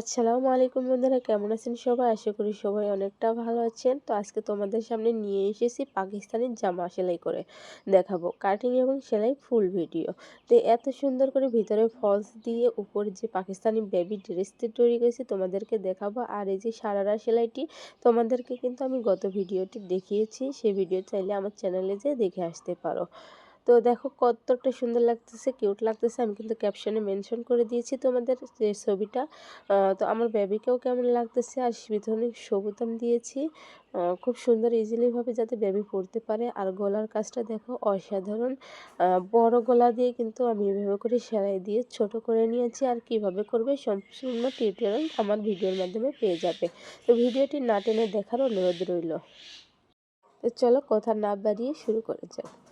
আসসালামু আলাইকুম বন্ধুরা, কেমন আছেন সবাই? আশা করি সবাই অনেকটা ভালো আছেন। তো আজকে তোমাদের সামনে নিয়ে এসেছি পাকিস্তানি জামা সেলাই করে দেখাবো কাটিং এবং সেলাই ফুল ভিডিও তো এত সুন্দর করে ভিতরে ফলস দিয়ে উপর যে পাকিস্তানি বেবি ড্রেসটি তৈরি করেছি তোমাদেরকে দেখাবো। আর এই যে সারারা সেলাইটি তোমাদেরকে কিন্তু আমি গত ভিডিওটি দেখিয়েছি, সেই ভিডিও চাইলে আমার চ্যানেলে যেয়ে দেখে আসতে পারো। তো দেখো কতটা সুন্দর লাগতেছে কিউট লাগতেছে। আমি কিন্তু ক্যাপশনে মেনশন করে দিয়েছি তোমাদের যে ছবিটা। তো আমার বেবিকেও কেমন লাগতেছে? আর পিছনে সবুতাম দিয়েছি। খুব সুন্দর ইজিলিভাবে যাতে বেবি পড়তে পারে। আর গলার কাজটা দেখো অসাধারণ। বড় গলা দিয়ে কিন্তু আমি এভাবে করে সেলাই দিয়ে ছোট করে নিয়েছি। আর কীভাবে করবে সম্পূর্ণ টিউটোরিয়াল আমার ভিডিওর মাধ্যমে পেয়ে যাবে। তো ভিডিওটি না টেনে দেখার অনুরোধ রইল। তো চলো কথা না বাড়িয়ে শুরু করে যাক।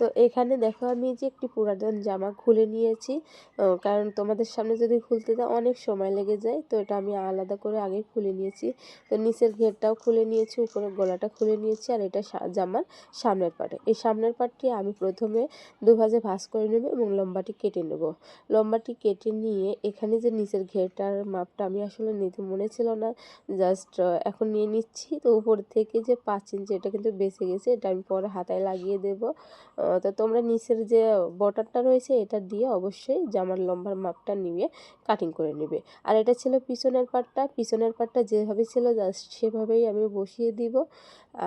তো এখানে দেখো আমি যে একটি পুরাতন জামা খুলে নিয়েছি। কারণ তোমাদের সামনে যদি খুলতে দাও অনেক সময় লেগে যায়, তো এটা আমি আলাদা করে আগে খুলে নিয়েছি। তো নিচের ঘেরটাও খুলে নিয়েছি উপরে গলাটা খুলে নিয়েছি, আর এটা জামার সামনের পাটে। এই সামনের পাটটি আমি প্রথমে দুভাজে ভাঁজ করে নেব এবং লম্বাটি কেটে নেব। লম্বাটি কেটে নিয়ে এখানে যে নিচের ঘেরটার মাপটা আমি আসলে নিতে মনে ছিল না, জাস্ট এখন নিয়ে নিচ্ছি। তো উপর থেকে যে পাঁচ ইঞ্চি, এটা কিন্তু বেঁচে গেছে, এটা আমি পরে হাতায় লাগিয়ে দেব। তো তোমরা নিচের যে বটারটা রয়েছে, এটা দিয়ে অবশ্যই জামার লম্বার মাপটা নিয়ে কাটিং করে নেবে। আর এটা ছিল পিছনের পাটটা পিছনের পাটটা যেভাবে ছিল জাস্ট সেভাবেই আমি বসিয়ে দিব।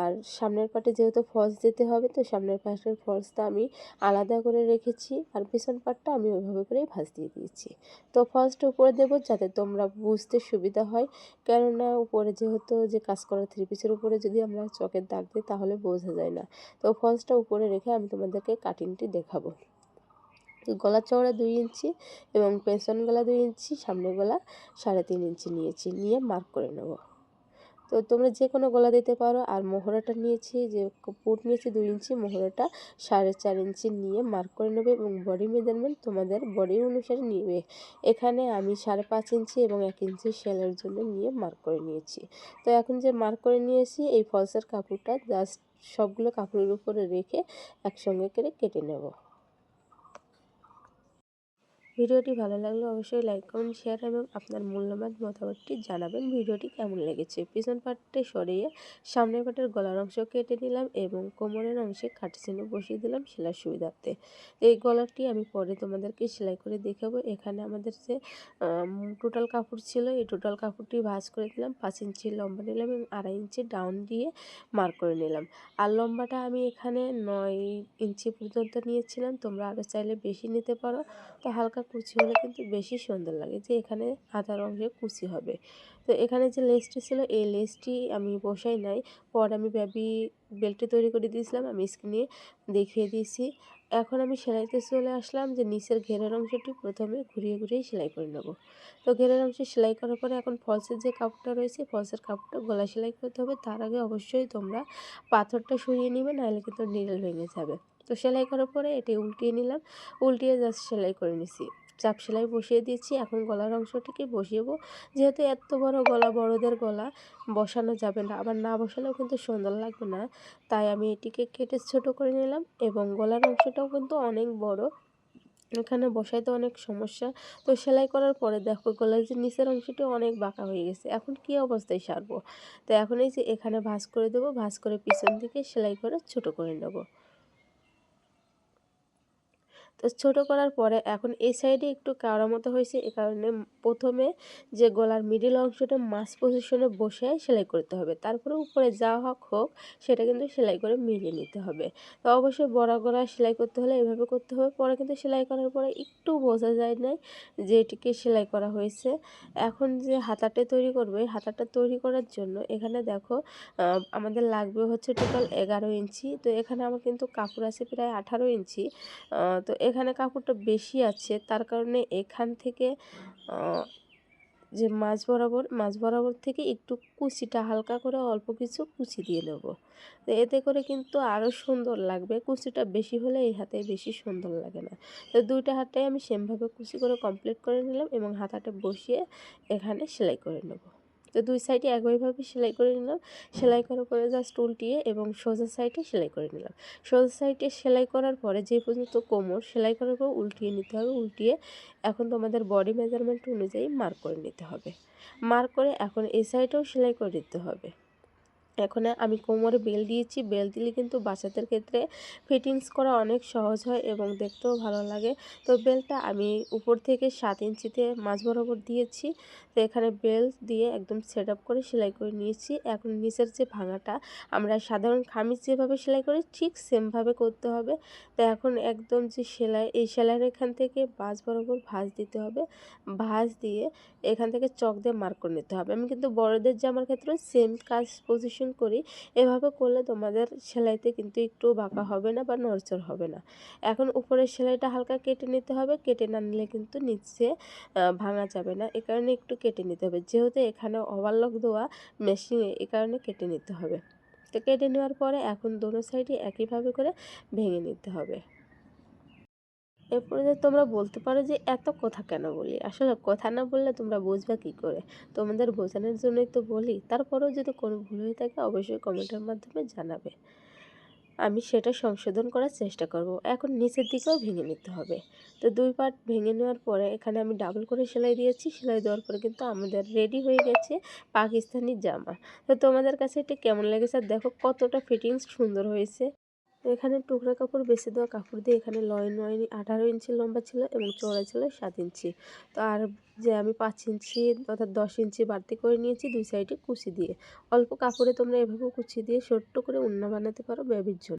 আর সামনের পাটে যেহেতু ফলস দিতে হবে, তো সামনের পাটের ফলসটা আমি আলাদা করে রেখেছি। আর পিছন পাটটা আমি ওইভাবে করেই ভাজ দিয়ে দিয়েছি। তো ফলসটা উপরে দেবো যাতে তোমরা বুঝতে সুবিধা হয়। কেননা উপরে যেহেতু যে কাজ করা থ্রি পিসের উপরে যদি আমরা চকের দাগ দিই, তাহলে বোঝা যায় না। তো ফলসটা উপরে রেখে আমি তোমাদেরকে কাটিংটি দেখাবো। গলা চওড়া দুই ইঞ্চি এবং পেছন গলা দুই ইঞ্চি সামনে গলা সাড়ে তিন ইঞ্চি নিয়েছি। নিয়ে মার্ক করে নেব। তো তোমরা যে কোনো গলা দিতে পারো। আর মোহরাটা নিয়েছি, যে পুট নিয়েছি দুই ইঞ্চি, মোহরাটা সাড়ে চার ইঞ্চি নিয়ে মার্ক করে নেবে এবং বডি মেজারমেন্ট তোমাদের বডি অনুসারে নিবে। এখানে আমি সাড়ে পাঁচ ইঞ্চি এবং এক ইঞ্চি সেলের জন্য নিয়ে মার্ক করে নিয়েছি। তো এখন যে মার্ক করে নিয়েছি, এই ফলসের কাপড়টা জাস্ট সবগুলো কাপড়ের উপরে রেখে একসঙ্গে করে কেটে নেব। ভিডিওটি ভালো লাগলে অবশ্যই লাইক কমেন্ট শেয়ার এবং আপনার মূল্যবান মতামতটি জানাবেন। ভিডিওটি কেমন লেগেছে? পিছন পাটটি সরিয়ে সামনের পাটের গলার অংশ কেটে নিলাম এবং কোমরের অংশে চিহ্ন বসিয়ে দিলাম সেলার সুবিধার্থে। এই গলাটি আমি পরে তোমাদেরকে সেলাই করে দেখাবো। এখানে আমাদের যে টোটাল কাপড় ছিল, এই টোটাল কাপড়টি ভাজ করে দিলাম। পাঁচ ইঞ্চি লম্বা নিলাম এবং আড়াই ইঞ্চি ডাউন দিয়ে মার্ক করে নিলাম। আর লম্বাটা আমি এখানে নয় ইঞ্চি পর্যন্ত নিয়েছিলাম। তোমরা আরও চাইলে বেশি নিতে পারো। তো হালকা কুচি হলে কিন্তু বেশি সুন্দর লাগে যে এখানে আধার অংশে কুচি হবে। তো এখানে যে লেসটি ছিল, এই লেসটি আমি বসাই নাই। পর আমি ব্যাবি বেল্টটি তৈরি করে দিয়েছিলাম, আমি স্ক্রিনে দেখিয়ে দিয়েছি। এখন আমি সেলাইতে চলে আসলাম যে নিচের ঘেরের অংশটি প্রথমে ঘুরিয়ে ঘুরিয়ে সেলাই করে নেব। তো ঘেরের অংশে সেলাই করার পরে এখন ফলসের যে কাপড়টা রয়েছে, ফলসের কাপড়টা গলা সেলাই করতে হবে। তার আগে অবশ্যই তোমরা পাথরটা সরিয়ে নেবে, নাহলে কিন্তু নিডল ভেঙে যাবে। তো সেলাই করার পরে এটি উল্টিয়ে নিলাম। উল্টিয়ে জাস্ট সেলাই করে নিছি। চাপ সেলাই বসিয়ে দিয়েছি। এখন গলার অংশটিকে বসিয়েবো। যেহেতু এত বড় গলা, বড়দের গলা, বসানো যাবে না। আবার না বসালেও কিন্তু সুন্দর লাগবে না। তাই আমি এটিকে কেটে ছোট করে নিলাম এবং গলার অংশটাও কিন্তু অনেক বড়। এখানে বসাইতে অনেক সমস্যা। তো সেলাই করার পরে দেখো, গলার যে নিচের অংশটি অনেক বাঁকা হয়ে গেছে। এখন কি অবস্থায় সারবো? তো এখন এই যে এখানে ভাঁজ করে দেবো। ভাঁজ করে পিছন দিকে সেলাই করে ছোট করে নেব। তো ছোটো করার পরে এখন এই সাইডে একটু কাওড়া মতো হয়েছে, এ কারণে প্রথমে যে গলার মিডিল অংশটা মাছ পজিশনে বসে সেলাই করতে হবে। তারপরে উপরে যা হক হোক, সেটা কিন্তু সেলাই করে মিলিয়ে নিতে হবে। তো অবশ্যই বড় গলা সেলাই করতে হলে এভাবে করতে হবে। পরে কিন্তু সেলাই করার পরে একটু বোঝা যায় না যে এটিকে সেলাই করা হয়েছে। এখন যে হাতাটা তৈরি করবে, হাতাটা তৈরি করার জন্য এখানে দেখো আমাদের লাগবে হচ্ছে টোটাল এগারো ইঞ্চি। তো এখানে আমার কিন্তু কাপড় আছে প্রায় আঠারো ইঞ্চি। তো এখানে কাপড়টা বেশি আছে, তার কারণে এখান থেকে যে মাছ বরাবর মাছ বরাবর থেকে একটু কুচিটা হালকা করে অল্প কিছু কুচি দিয়ে নেব। তো এতে করে কিন্তু আরও সুন্দর লাগবে, কুচিটা বেশি হলে এই হাতে বেশি সুন্দর লাগে না। তো দুইটা হাতটাই আমি সেমভাবে কুচি করে কমপ্লিট করে নিলাম এবং হাতাটা বসিয়ে এখানে সেলাই করে নেব। তো দুই সাইডে একইভাবে সেলাই করে নিলাম। সেলাই করার পরে জাস্ট উল্টিয়ে এবং সোজা সাইডে সেলাই করে নিলাম। সোজা সাইডে সেলাই করার পরে যে পর্যন্ত কোমর, সেলাই করার পর উল্টিয়ে নিতে হবে, উল্টিয়ে এখন তোমাদের বডি মেজারমেন্ট অনুযায়ী মার্ক করে নিতে হবে। মার্ক করে এখন এই সাইডেও সেলাই করে দিতে হবে। এখন আমি কোমরে বেল দিয়েছি, বেল দিলে কিন্তু বাচ্চাদের ক্ষেত্রে ফিটিংস করা অনেক সহজ হয় এবং দেখতেও ভালো লাগে। তো বেলটা আমি উপর থেকে সাত ইঞ্চিতে মাঝ বরাবর দিয়েছি। তো এখানে বেল দিয়ে একদম সেট আপ করে সেলাই করে নিয়েছি। এখন নিচের যে ভাঙাটা, আমরা সাধারণ খামিজ যেভাবে সেলাই করি ঠিক সেমভাবে করতে হবে। তো এখন একদম যে সেলাই, এই সেলাইয়ের এখান থেকে বাজ বরাবর ভাঁজ দিতে হবে। ভাঁজ দিয়ে এখান থেকে চক দিয়ে মার্ক করে নিতে হবে। আমি কিন্তু বড়দের জামার ক্ষেত্রে সেম কাজ পজিশন করি, এভাবে করলে তোমাদের সেলাইতে কিন্তু একটু বাঁকা হবে না বা নড়চড় হবে না। এখন উপরের সেলাইটা হালকা কেটে নিতে হবে, কেটে না নিলে কিন্তু নিচে ভাঙা যাবে না। এ কারণে একটু কেটে নিতে হবে। যেহেতু এখানে ওভারলক দেওয়া মেশিনে এ কারণে কেটে নিতে হবে। তো কেটে নেওয়ার পরে এখন দোনো সাইডে একইভাবে করে ভেঙে নিতে হবে। এরপরে যে তোমরা বলতে পারো যে এত কথা কেন বলি? আসলে কথা না বললে তোমরা বুঝবে কী করে? তোমাদের বোঝানোর জন্যই তো বলি। তারপরেও যদি কোনো ভুল হয়ে থাকে, অবশ্যই কমেন্টের মাধ্যমে জানাবে। আমি সেটা সংশোধন করার চেষ্টা করব। এখন নিচের দিকেও ভেঙে নিতে হবে। তো দুই পার্ট ভেঙে নেওয়ার পরে এখানে আমি ডাবল করে সেলাই দিয়েছি। সেলাই দেওয়ার পরে কিন্তু আমাদের রেডি হয়ে গেছে পাকিস্তানি জামা। তো তোমাদের কাছে এটা কেমন লেগেছে? আর দেখো কতটা ফিটিংস সুন্দর হয়েছে। তো এখানে টুকরা কাপড় বেছে দেওয়া কাপড় দিয়ে এখানে লয়ন নয় আঠারো ইঞ্চি লম্বা ছিল এবং চড়া ছিল সাত ইঞ্চি। তো আর যে আমি পাঁচ ইঞ্চি অর্থাৎ দশ ইঞ্চি বাড়তি করে নিয়েছি দুই সাইডে কুচি দিয়ে। অল্প কাপড়ে তোমরা এভাবে কুচি দিয়ে ছোট্ট করে উন্না বানাতে পারো বেবির জন্য।